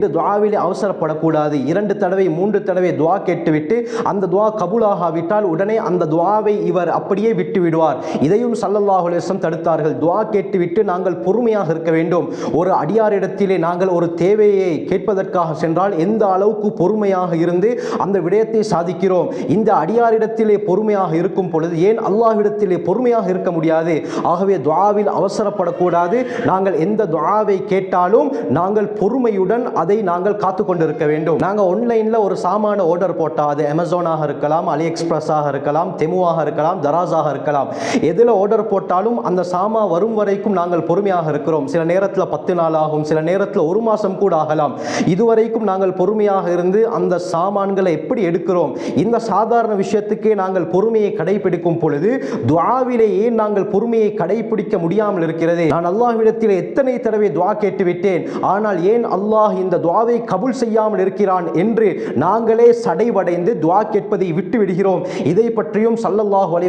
இந்த துவாவிலே அவசரப்படக்கூடாது. இரண்டு தடவை மூன்று தடவை துவா கேட்டுவிட்டு அந்த துவா கபூலாகாவிட்டால் உடனே அந்த துவாவை இவர் அப்படியே விட்டு விடுவார் இதையும் சல்லல்லாஹு அலைஹி தடுத்தார்கள். துவா கேட்டுவிட்டு நாங்கள் பொறுமையாக இருக்க வேண்டும். ஒரு அடியாரிடத்திலே நாங்கள் ஒரு தேவையை கேட்பதற்காக சென்றால் எந்த அளவுக்கு பொறுமையாக இருந்து அந்த விடயத்தை சாதிக்கிறோம்? இந்த அடியாரிடத்திலே பொறுமையாக இருக்கும் பொழுது ஏன் அல்லாஹ்விடத்திலே பொறுமையாக இருக்க முடியாது? ஆகவே துவாவில் அவசரப்படக்கூடாது. நாங்கள் எந்த துவாவை கேட்டாலும் நாங்கள் பொறுமையுடன் அதை நாங்கள் காத்து கொண்டிருக்க வேண்டும் நாங்கள் ஆன்லைனில் ஒரு சாமான ஆர்டர் போட்டால் அது அமேசானாக இருக்கலாம் அலி எக்ஸ்பிரஸாக இருக்கலாம் தெமுவாக இருக்கலாம் தராஸாக இருக்கலாம். எதில் ஆர்டர் போட்டாலும் அந்த சாமா வரும் வரைக்கும் நாங்கள் பொறுமையாக இருக்கிறோம். சில நேரத்தில் பத்து நாள் ஆகும் சில நேரத்தில் ஒரு மாதம் கூட ஆகலாம். இதுவரைக்கும் நாங்கள் பொறுமையாக இருந்து அந்த சாமான்களை எப்படி எடுக்கிறோம்? இந்த சாதாரண விஷயத்துக்கே நாங்கள் பொறுமையை கடைபிடிக்கும் பொழுது துவாவிலேயே நாங்கள் பொறுமையை கடைபிடிக்க முடியாமல் இருக்கிறது. நான் அல்லாஹ்விடத்தில் எத்தனை தடவை துவா கேட்டு விட்டேன் ஆனால் ஏன் அல்லாஹ் இந்த துவாவை கபுல் செய்யாமல் இருக்கிறான் என்று நாங்களே சடைவடைந்து துவா கேட்பதை விட்டு விடுகிறோம் இதை பற்றியும் சல்லல்லாஹு அலைஹி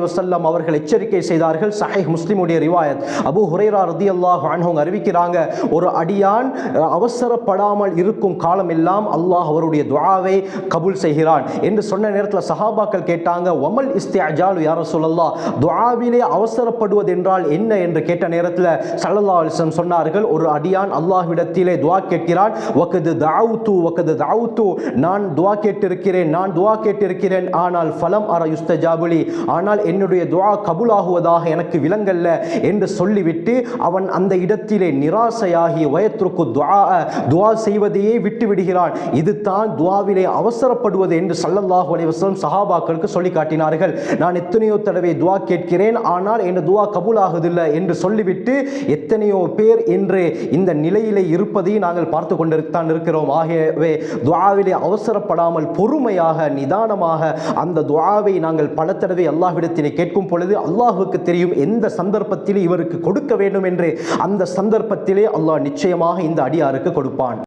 அவர்கள் எச்சரிக்கை செய்தார்கள். சஹேஹ் முஸ்லிமுடைய ரிவாயத். அபு ஹுரேரா ரதி அல்லாஹ் அன்ஹு அறிவிக்கிறாங்க ஒரு அடியான் அவசரப்படாமல் இருக்கும் காலம் எல்லாம் அல்லாஹ் அவருடைய துவாவை கபுல் செய்கிறான் என்று சொன்ன நேரத்தில் சஹாபாக்கள் கேட்டாங்க ஒமல் இஸ்தியாஜாலு யார ரசூலல்லாஹ்? துவாவிலே அவசரப்படுவது என்றால் என்ன என்று கேட்ட நேரத்தில் சல்லல்லா அலைஹி சொன்னார்கள் ஒரு அடியான் அல்லாஹ்விடத்திலே துவா கேட்கிறான் வக்கது தாவுத்து வக்கது தாவுத்து நான் துவா கேட்டிருக்கிறேன் நான் துவா கேட்டிருக்கிறேன். ஆனால் ஃபலம் அர யுஸ்தஜாபுலி. ஆனால் என்னுடைய துவா கபுலாகுவதாக எனக்கு விலங்கல்ல என்று சொல்லிவிட்டு அவன் அந்த இடத்திலே நிராசையாகி வயத்திற்கு துவா துவா செய்வதையே விட்டு விடுகிறான் இது தான் துவாவிலே அவசரப்படுவது என்று சல்லல்லாஹு அலைவசம் சஹாபாக்களுக்கு சொல்லி காட்டினார்கள் நான் எத்தனையோ தடவை துவா கேட்கிறேன் ஆனால் என் துவா கபூலாகுதில்லை என்று சொல்லிவிட்டு எத்தனையோ பேர் என்று இந்த நிலையிலே இருப்பதை நாங்கள் பார்த்து தான் இருக்கிறோம். ஆகவே துவாவிலே அவசரப்படாமல் பொறுமையாக நிதானமாக அந்த துவாவை நாங்கள் பல தடவை அல்லாஹ்விடத்திலே கேட்கும் பொழுது அல்லாஹுக்கு தெரியும் எந்த சந்தர்ப்பத்தில் இவருக்கு கொடுக்க வேண்டும் என்று. அந்த சந்தர்ப்பத்திலே அல்லாஹ் நிச்சயமாக இந்த அடியாருக்கு கொடுப்பான்.